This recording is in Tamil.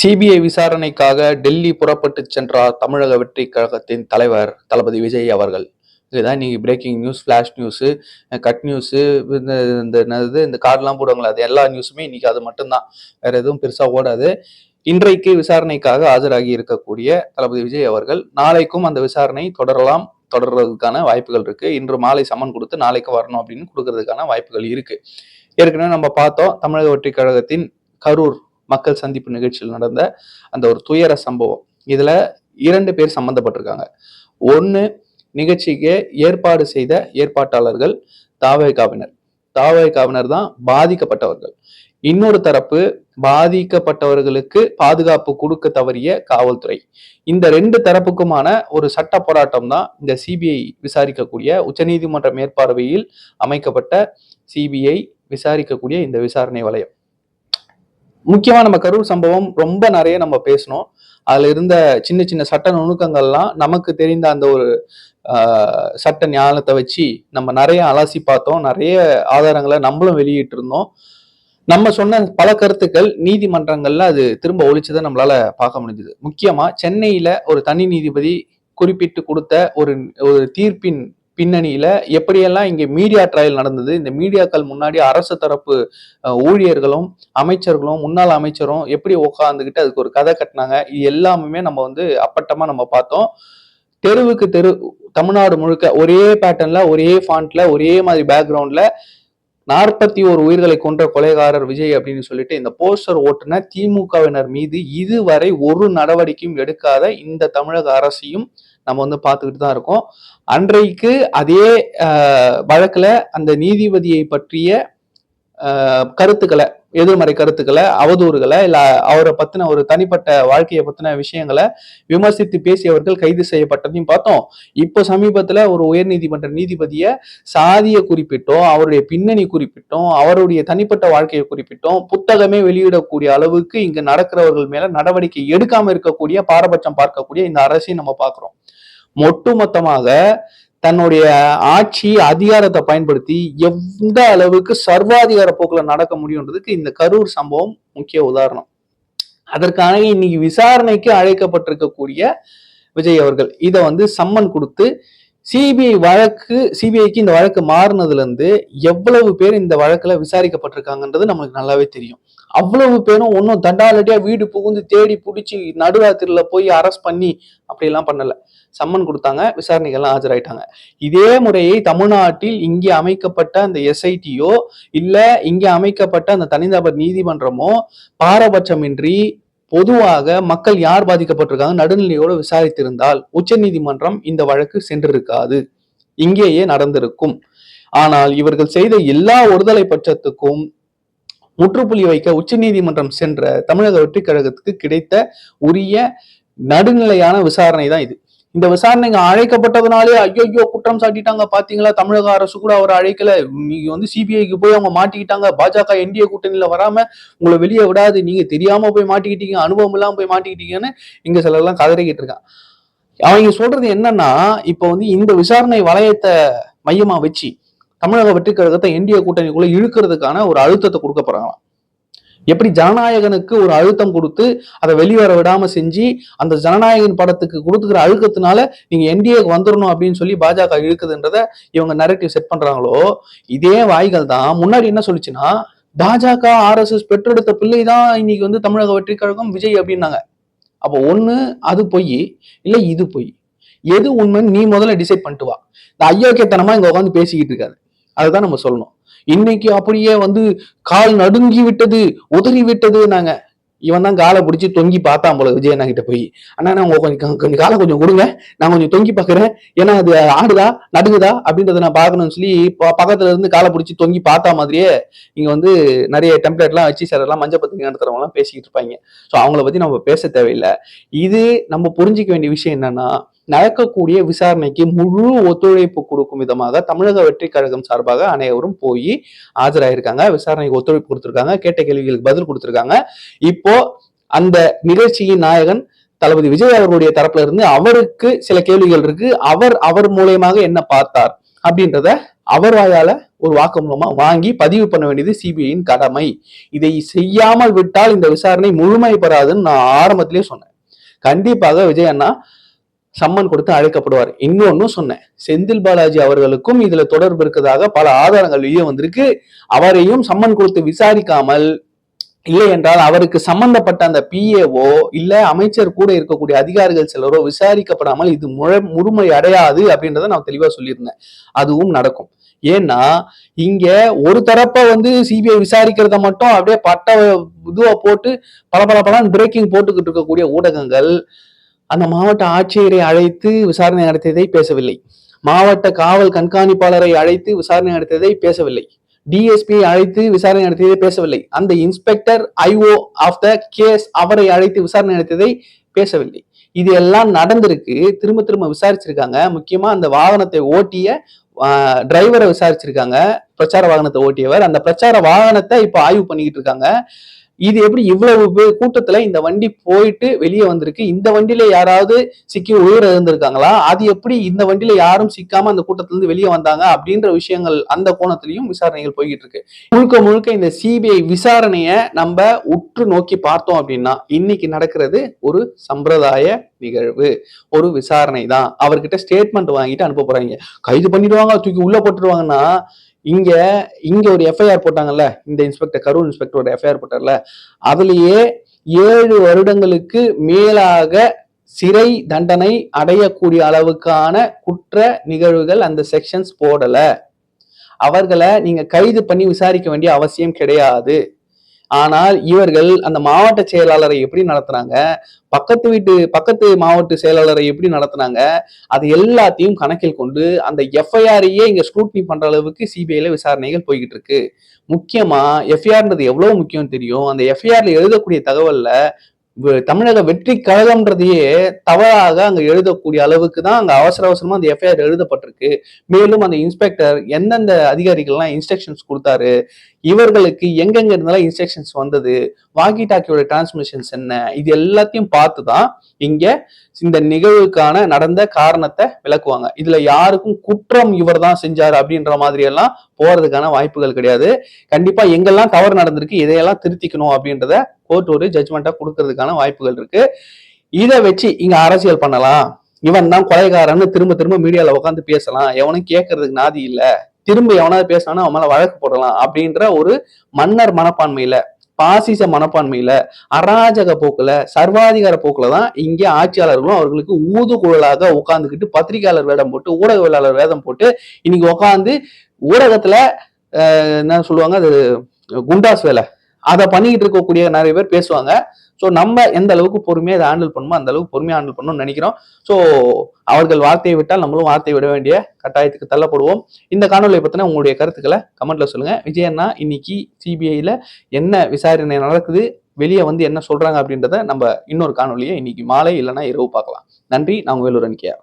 சிபிஐ விசாரணைக்காக டெல்லி புறப்பட்டு சென்றார் தமிழக வெற்றி கழகத்தின் தலைவர் தளபதி விஜய் அவர்கள். இதுதான் இன்னைக்கு breaking news flash news cut news இந்த இந்த என்னது இந்த கார்டெலாம் போடுவாங்களா அது எல்லா நியூஸுமே இன்னைக்கு அது மட்டும்தான். வேற எதுவும் பெருசாக ஓடாது. இன்றைக்கு விசாரணைக்காக ஆஜராகி இருக்கக்கூடிய தளபதி விஜய் அவர்கள் நாளைக்கும் அந்த விசாரணை தொடரலாம் தொடர்றதுக்கான வாய்ப்புகள் இருக்கு. இன்று மாலை சமன் கொடுத்து நாளைக்கு வரணும் அப்படின்னு கொடுக்கறதுக்கான வாய்ப்புகள் இருக்கு. ஏற்கனவே நம்ம பார்த்தோம் தமிழக வெற்றி கழகத்தின் கரூர் மக்கள் சந்திப்பு நிகழ்ச்சியில் நடந்த அந்த ஒரு துயர சம்பவம். இதில் இரண்டு பேர் சம்மந்தப்பட்டிருக்காங்க ஒன்னு நிகழ்ச்சிக்கு ஏற்பாடு செய்த ஏற்பாட்டாளர்கள் தாவேகாவினர். தாவேகாவினர் தான் பாதிக்கப்பட்டவர்கள். இன்னொரு தரப்பு பாதிக்கப்பட்டவர்களுக்கு பாதுகாப்பு கொடுக்க தவறிய காவல்துறை. இந்த ரெண்டு தரப்புக்குமான ஒரு சட்ட போராட்டம் தான் இந்த சிபிஐ விசாரிக்கக்கூடிய உச்சநீதிமன்ற மேற்பார்வையில் அமைக்கப்பட்ட சிபிஐ விசாரிக்கக்கூடிய இந்த விசாரணை வளையம் முக்கியமா நம்ம கரூர் சம்பவம் ரொம்ப நிறைய நம்ம பேசணும் அதுல இருந்த சின்ன சின்ன சட்ட நுணுக்கங்கள்லாம் நமக்கு தெரிந்த அந்த ஒரு சட்ட ஞானத்தை வச்சு நம்ம நிறைய அலசி பார்த்தோம். நிறைய ஆதாரங்களை நம்மளும் வெளியிட்டு இருந்தோம் நம்ம சொன்ன பல கருத்துக்கள் நீதிமன்றங்கள்ல அது திரும்ப ஒழிச்சதை நம்மளால பார்க்க முடிஞ்சது. முக்கியமா சென்னையில ஒரு தனி நீதிபதி குறிப்பிட்டு கொடுத்த ஒரு ஒரு தீர்ப்பின் பின்னணியில எப்படியெல்லாம் இங்கே மீடியா ட்ரையல் நடந்தது இந்த மீடியாக்கள் முன்னாடி அரசு தரப்பு ஊழியர்களும் அமைச்சர்களும் முன்னாள் அமைச்சரும் எப்படி உட்காந்துக்கிட்டு அதுக்கு ஒரு கதை கட்டினாங்க இது எல்லாமே நம்ம வந்து அப்பட்டமா நம்ம பார்த்தோம். தெருவுக்கு தெரு தமிழ்நாடு முழுக்க ஒரே பேட்டர்ன்ல ஒரே ஃபாண்ட்ல ஒரே மாதிரி பேக்ரவுண்ட்ல நாற்பத்தி ஒரு உயிர்களை கொன்ற கொலைகாரர் விஜய் அப்படின்னு சொல்லிட்டு இந்த போஸ்டர் ஓட்டுன திமுகவினர் மீது இதுவரை ஒரு நடவடிக்கையும் எடுக்காத இந்த தமிழக அரசையும் நம்ம வந்து பார்த்துக்கிட்டு தான் இருக்கோம். அன்றைக்கு அதே வழக்கில் அந்த நீதிபதியை பற்றிய கருத்துக்களை எதிர்மறை கருத்துக்களை அவதூறுகளை இல்ல அவரை பத்தின ஒரு தனிப்பட்ட வாழ்க்கையை பத்தின விஷயங்களை விமர்சித்து பேசியவர்கள் கைது செய்யப்பட்டதையும் பார்த்தோம். இப்போ சமீபத்துல ஒரு உயர் நீதிமன்ற சாதியை சாதிய குறிப்பிட்டோம் அவருடைய பின்னணி குறிப்பிட்டோம் அவருடைய தனிப்பட்ட வாழ்க்கையை குறிப்பிட்டோம் புத்தகமே வெளியிடக்கூடிய அளவுக்கு இங்கே நடக்கிறவர்கள் மேல நடவடிக்கை எடுக்காம இருக்கக்கூடிய பாரபட்சம் பார்க்கக்கூடிய இந்த அரசையும் நம்ம பாக்குறோம் ஒட்டுமொத்தமாக தன்னுடைய ஆட்சி அதிகாரத்தை பயன்படுத்தி எந்த அளவுக்கு சர்வாதிகார போக்கில் நடக்க முடியுன்றதுக்கு இந்த கரூர் சம்பவம் முக்கிய உதாரணம். அதற்கான இன்னைக்கு விசாரணைக்கு அழைக்கப்பட்டிருக்கக்கூடிய விஜய் அவர்கள் இதை வந்து சம்மன் கொடுத்து சிபிஐ வழக்கு சிபிஐக்கு இந்த வழக்கு மாறினதுல இருந்து எவ்வளவு பேர் இந்த வழக்குல விசாரிக்கப்பட்டிருக்காங்கன்றது நம்மளுக்கு நல்லாவே தெரியும். அவ்வளவு பேரும் ஒன்றும் தண்டாலடியாக வீடு புகுந்து தேடி பிடிச்சி நடுராத்திரில போய் அரெஸ்ட் பண்ணி அப்படிலாம் பண்ணல. சம்மன் கொடுத்தாங்க விசாரணைகள்லாம் ஆஜராயிட்டாங்க. இதே முறையை தமிழ்நாட்டில் இங்கே அமைக்கப்பட்ட அந்த எஸ்ஐடியோ இல்லை இங்கே அமைக்கப்பட்ட அந்த தனிநபர் நீதிமன்றமோ பாரபட்சமின்றி பொதுவாக மக்கள் யார் பாதிக்கப்பட்டிருக்காங்க நடுநிலையோடு விசாரித்திருந்தால் உச்ச நீதிமன்றம் இந்த வழக்கு சென்றிருக்காது. இங்கேயே நடந்திருக்கும். ஆனால் இவர்கள் செய்த எல்லா ஒருதலை பட்சத்துக்கும் முற்றுப்புள்ளி வைக்க உச்சநீதிமன்றம் சென்ற தமிழக வெற்றி கழகத்துக்கு கிடைத்த உரிய நடுநிலையான விசாரணை தான் இது. இந்த விசாரணைங்க அழைக்கப்பட்டதுனாலே ஐயோ குற்றம் சாட்டிட்டாங்க. பாத்தீங்களா? தமிழக அரசு கூட அவர் அழைக்கல. நீங்க வந்து சிபிஐக்கு போய் அவங்க மாட்டிக்கிட்டாங்க. பாஜக என்டிஏ கூட்டணியில வராம உங்களை வெளியே விடாது. நீங்க தெரியாம போய் மாட்டிக்கிட்டீங்க. அனுபவம் இல்லாம போய் மாட்டிக்கிட்டீங்கன்னு இங்க சிலர்லாம் கதறிக்கிட்டு இருக்கான் அவங்க சொல்றது என்னன்னா இப்ப வந்து இந்த விசாரணை வளையத்தை மையமா வச்சு தமிழக வெற்றி கழகத்தை என்டிஏ கூட்டணிக்குள்ள இழுக்கிறதுக்கான ஒரு அழுத்தத்தை கொடுக்க போறாங்களாம். எப்படி ஜனநாயகனுக்கு ஒரு அழுத்தம் கொடுத்து அதை வெளிவர விடாம செஞ்சு அந்த ஜனநாயகன் படத்துக்கு கொடுத்துக்கிற அழுக்கத்தினால நீங்க என்டிஏக்கு வந்துடணும் அப்படின்னு சொல்லி பாஜக இழுக்குதுன்றத இவங்க நெரட்டிவ் செட் பண்றாங்களோ இதே வாய்கள் தான். முன்னாடி என்ன சொல்லிச்சுன்னா பாஜக ஆர்எஸ்எஸ் பெற்றெடுத்த பிள்ளை தான் இன்னைக்கு வந்து தமிழக வெற்றி கழகம் விஜய் அப்படின்னாங்க. அப்போ ஒன்று அது பொய் இல்லை இது பொய். எது உண்மைன்னு நீ முதல்ல டிசைட் பண்ணிட்டு வா. இந்த ஐயோக்கியத்தனமா இங்க உட்காந்து பேசிக்கிட்டு இருக்காது. அதுதான் நம்ம சொல்லணும். இன்னைக்கு அப்படியே வந்து கால் நடுங்கி விட்டது உதறி விட்டது நாங்க. இவன் தான் காலை பிடிச்சி தொங்கி பார்த்தான் போல விஜய் அண்ணா கிட்ட போய். அண்ணா நான் கொஞ்சம் கொஞ்சம் காலை கொஞ்சம் கொடுங்க. நான் கொஞ்சம் தொங்கி பார்க்குறேன். ஏன்னா அது ஆடுதா நடுங்குதா அப்படின்றத நான் பார்க்கணும்னு சொல்லி பக்கத்துல இருந்து காலை பிடிச்சி தொங்கி பார்த்தா மாதிரியே இங்க வந்து நிறைய டெம்ப்ளேட்லாம் வச்சு சில எல்லாம் மஞ்சள் பத்திரிகை நடத்துறவங்க எல்லாம் பேசிக்கிட்டு இருப்பாங்க. ஸோ அவங்கள பத்தி நம்ம பேச தேவையில்லை. இது நம்ம புரிஞ்சிக்க வேண்டிய விஷயம் என்னன்னா நடக்கக்கூடிய விசாரணைக்கு முழு ஒத்துழைப்பு கொடுக்கும் விதமாக தமிழக வெற்றி கழகம் சார்பாக அனைவரும் போய் ஆஜராயிருக்காங்க. விசாரணைக்கு ஒத்துழைப்பு கொடுத்துருக்காங்க. கேட்ட கேள்விகளுக்கு பதில் கொடுத்துருக்காங்க. இப்போ அந்த நிகழ்ச்சியின் நாயகன் தளபதி விஜய் அவர்களுடைய தரப்புல இருந்து அவருக்கு சில கேள்விகள் இருக்கு. அவர் அவர் மூலியமாக என்ன பார்த்தார் அப்படின்றத அவர் வாயால ஒரு வாக்குமூலமா வாங்கி பதிவு பண்ண வேண்டியது சிபிஐயின் கடமை. இதை செய்யாமல் விட்டால் இந்த விசாரணை முழுமை பெறாதுன்னு நான் ஆரம்பத்திலேயே சொன்னேன். கண்டிப்பாக விஜய் அண்ணா சம்மன் கொடுத்து அழைக்கப்படுவார். இன்னொன்னும் சொன்னேன். செந்தில் பாலாஜி அவர்களுக்கும் இதுல தொடர்பு இருக்கிறதாக பல ஆதாரங்கள் வெளியே வந்திருக்கு. அவரையும் சம்மன் கொடுத்து விசாரிக்காமல் இல்லை என்றால் அவருக்கு சம்பந்தப்பட்ட அந்த பிஏஓ இல்ல அமைச்சர் கூட இருக்கக்கூடிய அதிகாரிகள் சிலரோ விசாரிக்கப்படாமல் இது முழ முழுமை அடையாது அப்படின்றத நான் தெளிவா சொல்லியிருந்தேன். அதுவும் நடக்கும். ஏன்னா இங்க ஒரு தரப்ப வந்து சிபிஐ விசாரிக்கிறத மட்டும் அப்படியே பட்ட இதுவா போட்டு பல பல பல பிரேக்கிங் போட்டுக்கிட்டு இருக்கக்கூடிய ஊடகங்கள் அந்த மாவட்ட ஆட்சியரை அழைத்து விசாரணை நடத்தியதை பேசவில்லை. மாவட்ட காவல் கண்காணிப்பாளரை அழைத்து விசாரணை நடத்தியதை பேசவில்லை. டிஎஸ்பி அழைத்து விசாரணை நடத்தியதை பேசவில்லை. அந்த inspector IO of the case அவரை அழைத்து விசாரணை நடத்தியதை பேசவில்லை. இது எல்லாம் நடந்திருக்கு. திரும்ப திரும்ப விசாரிச்சிருக்காங்க. முக்கியமா அந்த வாகனத்தை ஓட்டிய டிரைவரை விசாரிச்சிருக்காங்க. பிரச்சார வாகனத்தை ஓட்டியவர். அந்த பிரச்சார வாகனத்தை இப்ப ஆய்வு பண்ணிக்கிட்டு இருக்காங்க. இது எப்படி இவ்வளவு கூட்டத்துல இந்த வண்டி போயிட்டு வெளியே வந்திருக்கு? இந்த வண்டியில யாராவது சிக்கி உயிர் இருந்திருக்காங்களா? அது எப்படி இந்த வண்டியில யாரும் சிக்காம அந்த கூட்டத்துல இருந்து வெளியே வந்தாங்க? அப்படின்ற விஷயங்கள் அந்த கோணத்திலையும் விசாரணைகள் போய்கிட்டு இருக்கு முழுக்க முழுக்க இந்த சிபிஐ விசாரணைய நம்ம உற்று நோக்கி பார்த்தோம் அப்படின்னா இன்னைக்கு நடக்கிறது ஒரு சம்பிரதாய நிகழ்வு. ஒரு விசாரணை தான் அவர்கிட்ட ஸ்டேட்மெண்ட் வாங்கிட்டு அனுப்ப போறாங்க. கைது பண்ணிடுவாங்க தூக்கி உள்ள போட்டுருவாங்கன்னா இங்க இங்க ஒரு எஃப்ஐஆர் போட்டாங்கல்ல இந்த இன்ஸ்பெக்டர் கரூர் இன்ஸ்பெக்டரோட எஃப்ஐஆர் போட்டார்ல அதுலயே ஏழு வருடங்களுக்கு மேலாக சிறை தண்டனை அடையக்கூடிய அளவுக்கான குற்ற நிகழ்வுகள் அந்த செக்ஷன்ஸ் போடல. அவர்களை நீங்க கைது பண்ணி விசாரிக்க வேண்டிய அவசியம் கிடையாது. ஆனால் இவர்கள் அந்த மாவட்ட செயலாளரை எப்படி நடத்துனாங்க பக்கத்து வீட்டு பக்கத்து மாவட்ட செயலாளரை எப்படி நடத்துனாங்க அது எல்லாத்தையும் கணக்கில் கொண்டு அந்த எஃப்ஐஆரையே இங்க ஸ்க்ரூட்னி பண்ற அளவுக்கு சிபிஐல விசாரணைகள் போய்கிட்டு இருக்கு. முக்கியமா எஃப்ஐஆர்ன்றது எவ்வளவு முக்கியம் தெரியும்? அந்த எஃப்ஐஆர்ல எழுதக்கூடிய தகவல்ல தமிழக வெற்றி கழகம்ன்றதையே தவறாக அங்கே எழுதக்கூடிய அளவுக்கு தான் அங்கே அவசர அவசரமாக அந்த எஃப்ஐஆர் எழுதப்பட்டிருக்கு. மேலும் அந்த இன்ஸ்பெக்டர் எந்தெந்த அதிகாரிகள்லாம் இன்ஸ்ட்ரக்ஷன்ஸ் கொடுத்தாரு இவர்களுக்கு எங்கெங்க இருந்தாலும் இன்ஸ்ட்ரக்ஷன்ஸ் வந்தது வாக்கி டாக்கியோட டிரான்ஸ்மிஷன்ஸ் என்ன இது எல்லாத்தையும் பார்த்து தான் இங்கே இந்த நிகழ்வுக்கான நடந்த காரணத்தை விளக்குவாங்க. இதுல யாருக்கும் குற்றம் இவர் தான் செஞ்சார் அப்படின்ற மாதிரி எல்லாம் போறதுக்கான வாய்ப்புகள் கிடையாது. கண்டிப்பா எங்கெல்லாம் தவறு நடந்திருக்கு இதையெல்லாம் திருத்திக்கணும் அப்படின்றத கோர்ட் ஒரு ஜட்மெண்ட்டா கொடுக்கறதுக்கான வாய்ப்புகள் இருக்கு. இதை வச்சு இங்க அரசியல் பண்ணலாம். இவன் தான் கொலைகாரன்னு திரும்ப திரும்ப மீடியால உட்காந்து பேசலாம். எவனும் கேட்கறதுக்கு நாதி இல்ல. திரும்ப எவனாவது பேசினானா அவன் மேல வழக்கு போடலாம் அப்படின்ற ஒரு மன்னர் மனப்பான்மையில பாசிச மனப்பான்மையில அராஜக போக்குல சர்வாதிகார போக்குல தான் இங்கே ஆட்சியாளர்களும் அவர்களுக்கு ஊதுகுழலாக உட்காந்துக்கிட்டு பத்திரிகையாளர் வேடம் போட்டு ஊடகவியலாளர் வேதம் போட்டு இன்னைக்கு உட்காந்து ஊடகத்துல என்ன சொல்லுவாங்க அது குண்டாஸ் வேலை. அதை பண்ணிக்கிட்டு இருக்கக்கூடிய நிறைய பேர் பேசுவாங்க. ஸோ நம்ம எந்த அளவுக்கு பொறுமையாக இதை ஹேண்டில் பண்ணுமோ அந்த அளவுக்கு பொறுமையாக ஹேண்டில் பண்ணணும்னு நினைக்கிறோம். ஸோ அவர்கள் வார்த்தையை விட்டால் நம்மளும் வார்த்தையை விட வேண்டிய கட்டாயத்துக்கு தள்ளப்படுவோம். இந்த காணொலியை பற்றின உங்களுடைய கருத்துக்களை கமெண்ட்ல சொல்லுங்க. விஜயண்ணா இன்னைக்கு சிபிஐயில் என்ன விசாரணை நடக்குது? வெளியே வந்து என்ன சொல்றாங்க அப்படின்றத நம்ம இன்னொரு காணொலியை இன்னைக்கு மாலை இல்லைன்னா இரவு பார்க்கலாம். நன்றி. நான் வேலூர் அணிக்கையா